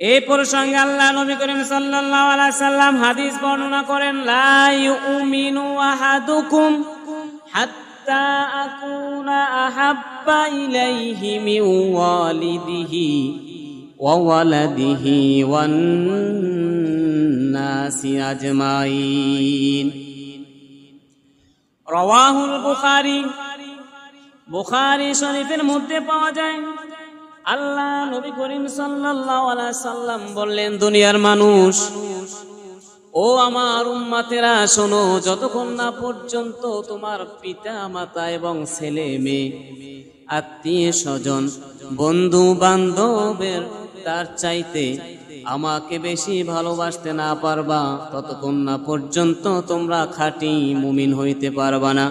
এই প্রসঙ্গে আল্লাহ নবী করিম সাল্লাল্লাহু আলাইহি সাল্লাম হাদিস বর্ণনা করেন, লা ইউমিনু আহাদুকুম হাত্তা আকুনা আহাব্বা ইলাইহি মিন ওয়ালিদিহি ওয়া ওয়ালাদিহি ওয়ান নাসি আজমাইন। রাওয়াহুল বুখারী বুখারী শরীফের মধ্যে পাওয়া যায় আল্লাহ নবী করিম সাল্লাম বললেন, দুনিয়ার মানুষ, ও আমার উম্মাতেরা, শোনো, যতক্ষণ না পর্যন্ত তোমার পিতা মাতা এবং ছেলে মেয়ে আত্মীয় স্বজন বন্ধু বান্ধবের তার চাইতে আমাকে বেশি ভালোবাসতে না পারবা, ততক্ষণ না পর্যন্ত তোমরা খাঁটি মুমিন হইতে পারবা না।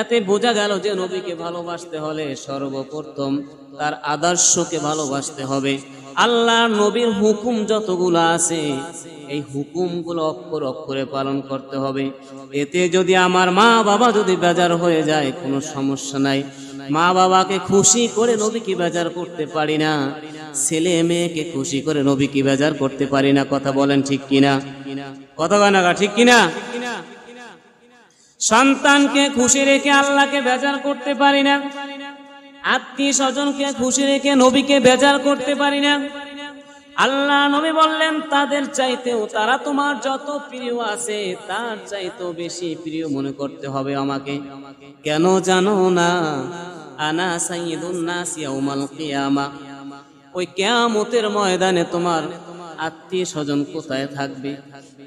এতে বোঝা গেল যে নবীকে ভালোবাসতে হলে সর্বপ্রথম তার আদর্শকে ভালোবাসতে হবে। আল্লাহ নবীর হুকুম যতগুলো আছে, এই হুকুমগুলো অক্ষর অক্ষরে পালন করতে হবে। এতে যদি আমার মা বাবা যদি বেজার হয়ে যায়, কোনো সমস্যা নাই। মা বাবাকে খুশি করে নবীকে বেজার করতে পারি না। ছেলে মেয়েকে খুশি করে নবীকে বেজার করতে পারি না। কথা বলেন ঠিক কিনা? কথা না, ঠিক কিনা? সন্তানকে খুশি রেখে আল্লাহকে বেজার করতে পারি না। আত্মীয় স্বজনকে খুশি রেখে নবীকে বেজার করতে পারি না। আল্লাহ নবী বললেন, তাদের চাইতেও তারা তোমার যত প্রিয় আছে, তার চাইতেও বেশি প্রিয় মনে করতে হবে আমাকে। কেন জানো না? আনা সাইয়্যিদুন নাস ইয়াউমাল কিয়ামা। ওই কেয়ামতের ময়দানে তোমার আত্মীয় স্বজন কোথায় থাকবে?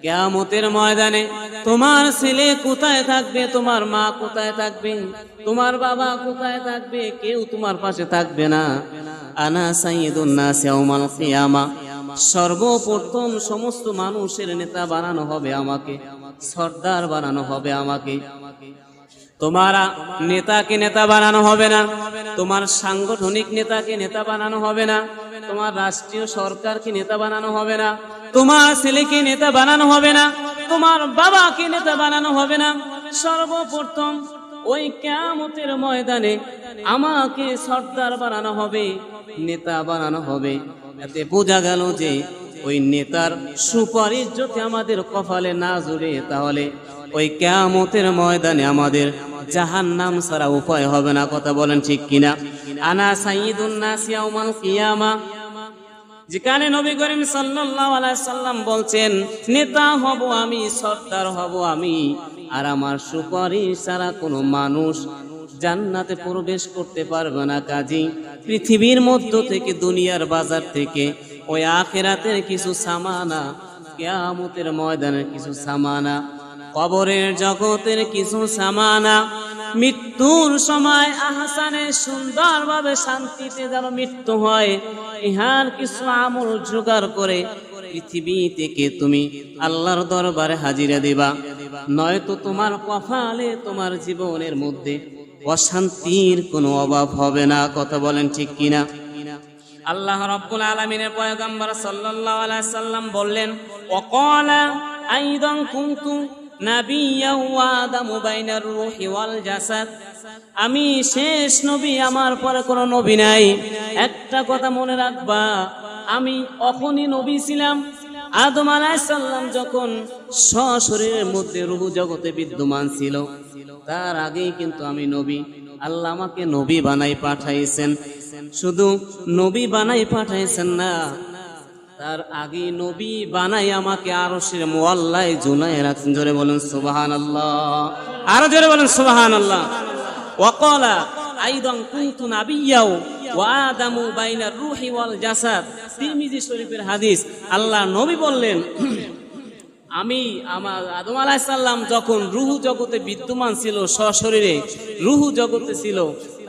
কেয়ামতের ময়দানে তোমার ছেলে কোথায় থাকবে, তোমার মা কোথায় থাকবে, তোমার বাবা কোথায় থাকবে, কেউ তোমার পাশে থাকবে না। আনা সাইয়্যিদুন নাস ইয়াউমাল কিয়ামা। সর্বপ্রথম সমস্ত মানুষের নেতা বানানো হবে আমাকে, সর্দার বানানো হবে আমাকে। তোমার নেতাকে নেতা বানানো হবে না, তোমার সাংগঠনিক নেতাকে নেতা বানানো হবে না, তোমার রাষ্ট্রীয় সরকারকে নেতা বানানো হবে না তোমার ছেলেকে নেতা বানানো হবে না, তোমার বাবাকে নেতা বানানো হবে না। সর্বপ্রথম ওই কেয়ামতের ময়দানে আমাকে সর্দার বানানো হবে, নেতা বানানো হবে। এতে বোঝা গেল যে ওই নেতার সুপারিশ যদি আমাদের কপালে না জুড়ে, তাহলে ওই কেয়ামতের ময়দানে আমাদের জাহান নাম ছাড়া উপায় হবে না। কথা বলেন ঠিক কিনা? আনা সাইয়্যিদুন নাস ইয়াউমাল কিয়ামা। যেখানে নবী করিম সাল্লাল্লাহু সাল্লাম বলছেন, নেতা হব আমি, সর্দার হব আমি, আর আমার সুপারিশ ছাড়া কোনো মানুষ জান্নাতে প্রবেশ করতে পারবে না। কাজী, পৃথিবীর মধ্য থেকে, দুনিয়ার বাজার থেকে, ওই আখেরাতের কিছু সামানা, কেয়ামতের ময়দানের কিছু সামানা, কবরের জগতের কিছু সামানা মৃত্যুর সময় আহসানে সুন্দরভাবে শান্তিতে যেন মৃত্যু হয়, ইহার কিছু আমল জোগাড় করে পৃথিবী থেকে তুমি আল্লাহর দরবারে হাজিরা দিবা। নয়তো তোমার কফালে তোমার জীবনের মধ্যে অশান্তির কোনো অভাব হবে না, কথা বলেন ঠিক কিনা? আল্লাহ রাব্বুল আলামিনের পয়গম্বর সাল্লাল্লাহু আলাইহি সাল্লাম বললেন, ওয়াকালা আইদান কুনতু আমি শেষ নবী, আমার পরে কোনো নবী নাই। একটা কথা মনে রাখবা, আমি অখনই নবী ছিলাম। আদম আলাইসাল্লাম যখন সশরীরের মধ্যে রুহু জগতে বিদ্যমান ছিল, তার আগেই কিন্তু আমি নবী। আল্লাহ আমাকে নবী বানাই পাঠাইছেন। শুধু নবী বানাই পাঠাইছেন না তার আগে নবী বানাই আমাকে আরও সে মোয়াল্লায় জুনায় রাখছেন। জোরে বলেন সুবাহান আল্লাহ আরও জোরে বলেন সুবাহান আল্লাহ ওয়াকালা আইদং কুন্তু নাবিয়াও ওয়া বাইনা রূহি ওয়াল জাসাদ। তিরমিজি শরীফের হাদিস। আল্লাহ নবী বললেন আমি আমার আদম আলাহিসাল্লাম যখন রুহু জগতে বিদ্যমান ছিল সশরীরে, রুহু জগতে ছিল,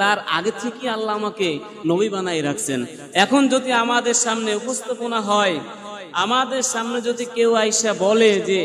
তার আগে থেকে আল্লাহ আমাকে নবী বানাই রাখছেন। এখন যদি আমাদের সামনে উপস্থাপনা হয়, আমাদের সামনে যদি কেউ আইসা বলে যে,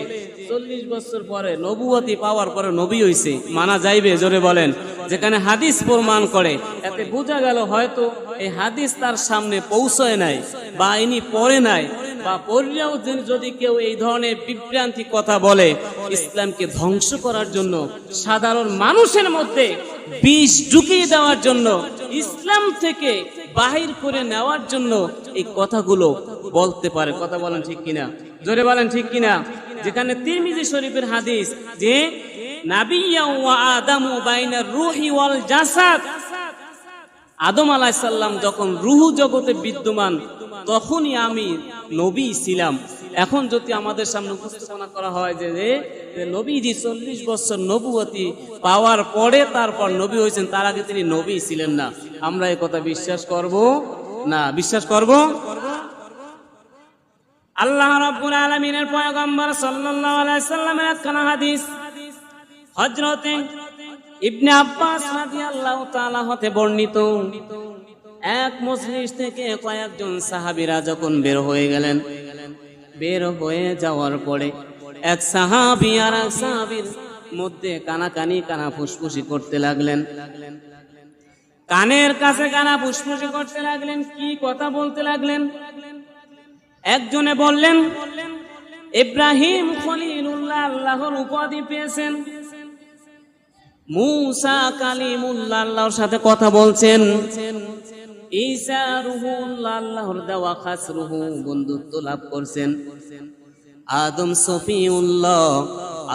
চল্লিশ বছর পরে নবুয়তি পাওয়ার পরে নবী হইছে, মানা যাইবে? জোরে বলেন। যেখানে হাদিস প্রমাণ করে, এতে বোঝা গেল হয়তো এই হাদিস তার সামনে পৌঁছয় নাই, বা ইনি পড়ে নাই বা পড়লেও যদি- কেউ এই ধরনের বিভ্রান্তি কথা বলে, ইসলামকে ধ্বংস করার জন্য সাধারণ মানুষের মধ্যে বিষ ঢুকিয়ে দেওয়ার জন্য, ইসলাম থেকে বাহির করে নেওয়ার জন্য এই কথাগুলো বলতে পারে। কথা বলেন ঠিক কিনা? জোরে বলেন ঠিক কিনা? যেখানে তিরমিজি শরীফের হাদিস যে, নাবিয়া ওয়া আদামু বাইনার রুহি ওয়াল জাসাদ। আদম আলাইসাল্লাম যখন রুহু জগতে বিদ্যমান, তখনই আমি নবী ছিলাম। এখন যদি আমাদের সামনে উপস্থাপনা করা হয় যে নবীজি চল্লিশ বছর নবুয়তি পাওয়ার পরে তারপর নবী হয়েছেন, তার আগে তিনি নবী ছিলেন না। আমরা এই কথা বিশ্বাস করব না? বিশ্বাস করব? আল্লাহ রাব্বুল আলামিনের পয়গম্বর সাল্লাল্লাহু আলাইহি সাল্লামের একখানা হাদিস। হযরতে ইবনে আব্বাস রাদিয়াল্লাহু তাআলা হতে বর্ণিত, এক মজলিস থেকে কয়েকজন সাহাবীরা যখন বের হয়ে গেলেন, বের হয়ে যাওয়ার পরে এক সাহাবী আর এক সাহাবীর মধ্যে কানাকানি কানা ফুসফুসি করতে লাগলেন। কানের কাছে কানা ফুসফুসি করতে লাগলেন, কি কথা বলতে লাগলেন? একজনে বললেন, ইব্রাহিম খলিলুল্লাহ আল্লাহর উপাধি পেয়েছেন। মুসা কালিমুল্লাহ আল্লাহর সাথে কথা বলছেন। ঈসা রুহুল্লাহ আল্লাহর দেওয়া খাস রুহু বন্ধুত্ব লাভ করছেন। আদম সফিউল্লাহ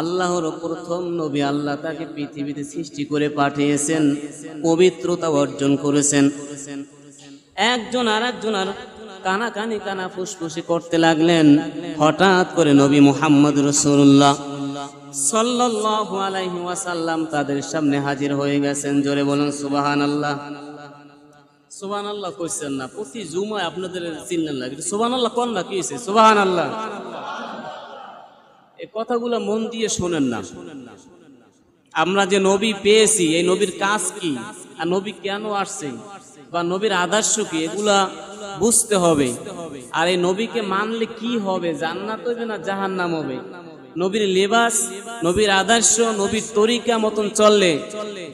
আল্লাহর প্রথম নবী আল্লাহ তাকে পৃথিবীতে সৃষ্টি করে পাঠিয়েছেন, পবিত্রতা অর্জন করেছেন। একজন আর একজন কানা কানি কানা ফুসফুসি করতে লাগলেন, হঠাৎ করে নবী মুহাম্মদ রসুল্লাহ সাল্লাল্লাহু আলাইহি ওয়াসাল্লাম তাদের সামনে হাজির হয়ে গেছেন। জোরে বলুন সুবাহান আল্লাহ সুবাহান আল্লাহ কইছেন না, প্রতি জুমায় আপনাদের চিনলেন না কিন্তু সুবাহান আল্লাহ কোন না, কি হয়েছে সুবাহান আল্লাহ এই কথাগুলো মন দিয়ে শোনেন না। আমরা যে নবী পেয়েছি, এই নবীর কাজ কি? আর নবী কেন আসছে? বা নবীর আদর্শ কি? এগুলা বুঝতে হবে। আর এই নবীকে মানলে কি হবে? জান্নাত হবে না জাহান্নাম হবে? নবীর লেবাস, নবীর আদর্শ, নবীর তরিকা মতন চললে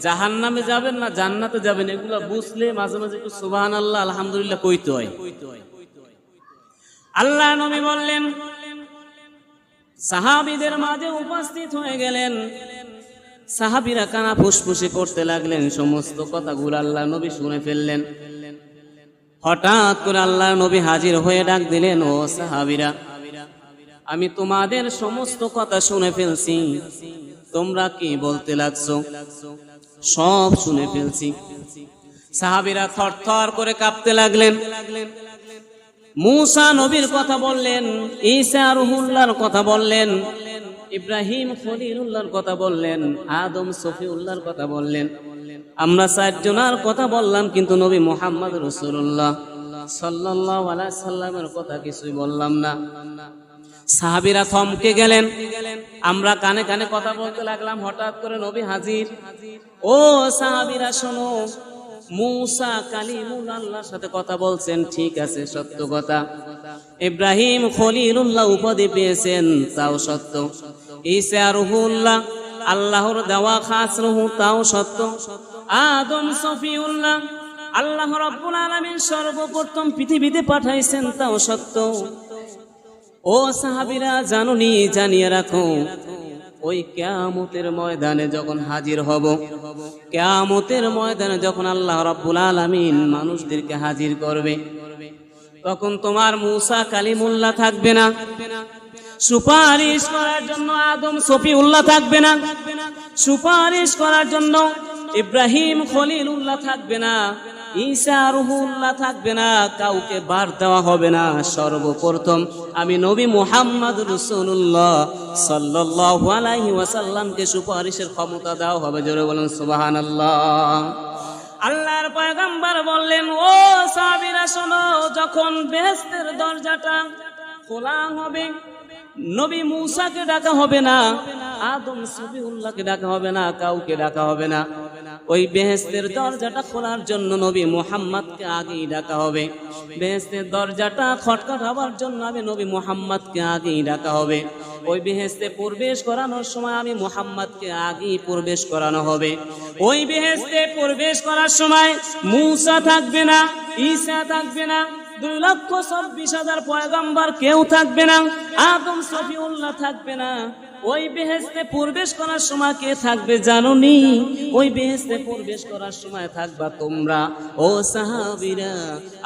জাহান্নামে যাবেন না, জান্নাতে যাবেন, এগুলা বুঝলে মাঝে মাঝে একটু সুবাহান আল্লাহ আলহামদুলিল্লাহ কইতে হয়। আল্লাহ নবী বললেন, সাহাবিদের মাঝে উপস্থিত হয়ে গেলেন। সাহাবিরা কানা ফুসফুসি করতে লাগলেন, সমস্ত কথাগুলো আল্লাহ নবী শুনে ফেললেন। হঠাৎ করে আল্লাহ নবী হাজির হয়ে ডাক দিলেন, ও সাহাবিরা আমি তোমাদের সমস্ত কথা শুনে ফেলছি। তোমরা কি বলতে লাগছো? সব শুনে ফেলছি। সাহাবিরা থর থর করে কাঁপতে লাগলেন। মুসা নবীর কথা বললেন, ঈসা রুহুল্লাহর কথা বললেন, ইব্রাহিম খলিলুল্লাহর কথা বললেন, আদম সফিউল্লাহর কথা বললেন। আমরা চারজনার কথা বললাম, কিন্তু নবী মোহাম্মদ রসুল্লাহ সাল্লাহ সাল্লামের কথা কিছুই বললাম না। সাহাবিরা থমকে গেলেন। আমরা কানে কানে কথা বলতে লাগলাম, হঠাৎ করে নবী হাজির। ও সাহাবিরা, শোনো, মুসা কালিমুল আল্লাহর সাথে কথা বলছেন, ঠিক আছে, সত্য কথা। ইব্রাহিম খলিলুল্লাহ উপাধি পেয়েছেন, তাও সত্য। ঈসা রুহুল্লাহ, আল্লাহর দেওয়া খাস রুহু, তাও সত্য। আদম সফিউল্লাহ, আল্লাহ রব্বুল আলামিন সর্বপ্রথম পৃথিবীতে পাঠাইছেন, তাও সত্য। ও সাহাবিরা, জানুনি, জানিয়ে রাখো, ওই কেয়ামতের ময়দানে যখন হাজির হব, কেয়ামতের ময়দানে যখন আল্লাহ রাব্বুল আলামিন মানুষদেরকে হাজির করবে, তখন তোমার মুসা কালিমুল্লাহ থাকবে না, সুপারিশ করার জন্য আদম সফিউল্লাহ থাকবে না, সুপারিশ করার জন্য ইব্রাহিম খলিল উল্লাহ থাকবে না ঈসা রুহুল্লাহ থাকবে না, কাউকে বার দেওয়া হবে না। সর্বপ্রথম আমি নবী মুহাম্মদ রসুল্লাহ সাল্লাল্লাহু আলাইহি ওয়াসাল্লামকে সুপারিশের ক্ষমতা দেওয়া হবে। জোরে বলুন, সুবহানাল্লাহ। আল্লাহর পয়গম্বর বললেন, ও সাহাবীরা, শোনো, যখন বেহেশতের দরজাটা খোলা হবে, নবী মুসাকে ডাকা হবে না, আদম সবিউল্লাহকে ডাকা হবে না, কাউকে ডাকা হবে না। ওই বেহেস্তের দরজাটা খোলার জন্য নবী মুহাম্মদকে আগেই ডাকা হবে। বেহেস্তের দরজাটা খটখট হবার জন্য আমি নবী মুহাম্মদকে আগেই ডাকা হবে। ওই বেহেস্তে প্রবেশ করানোর সময় আমি মুহাম্মদকে আগেই প্রবেশ করানো হবে। ওই বেহেস্তে প্রবেশ করার সময় মূসা থাকবে না, ঈসা থাকবে না, দুই লক্ষ চব্বিশ হাজার পয়গম্বর কেউ থাকবে না, আদম, সফিউল্লাহ থাকবে না। ওই বেহেস্তে প্রবেশ করার সময় কে থাকবে জানুনি? ওই বেহেস্তে প্রবেশ করার সময় থাকবা তোমরা। ও সাহাবিরা,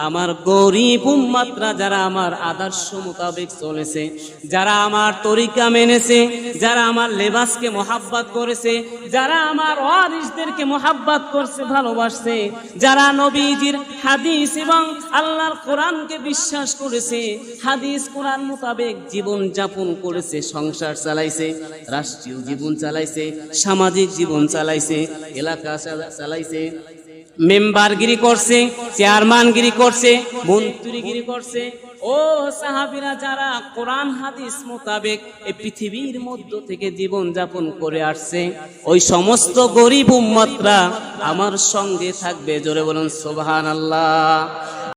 আমার গরিব উম্মাত্রা যারা আমার আদর্শ মোতাবেক চলেছে, যারা আমার তরিকা মেনেছে, যারা আমার লেবাসকে মোহাব্বত করেছে, যারা আমার ওয়ারিসদেরকে মোহাব্বত করছে, ভালোবাসছে, যারা নবীজির হাদিস এবং আল্লাহর কোরআনকে বিশ্বাস করেছে, হাদিস কোরআন মোতাবেক জীবন যাপন করেছে, সংসার চালাইছে রাষ্ট্রীয় জীবন চালাইছে, সামাজিক জীবন চালাইছে, এলাকা চালাইছে, মেম্বারগিরি করছে, চেয়ারম্যানগিরি করছে, মন্ত্রীগিরি করছে। ও সাহাবিরা যারা কোরআন, হাদিস মোতাবেক এই পৃথিবীর মধ্য থেকে জীবন যাপন করে আসছে, ওই সমস্ত গরিব উম্মতরা আমার সঙ্গে থাকবে। জোরে বলুন সোবাহান আল্লাহ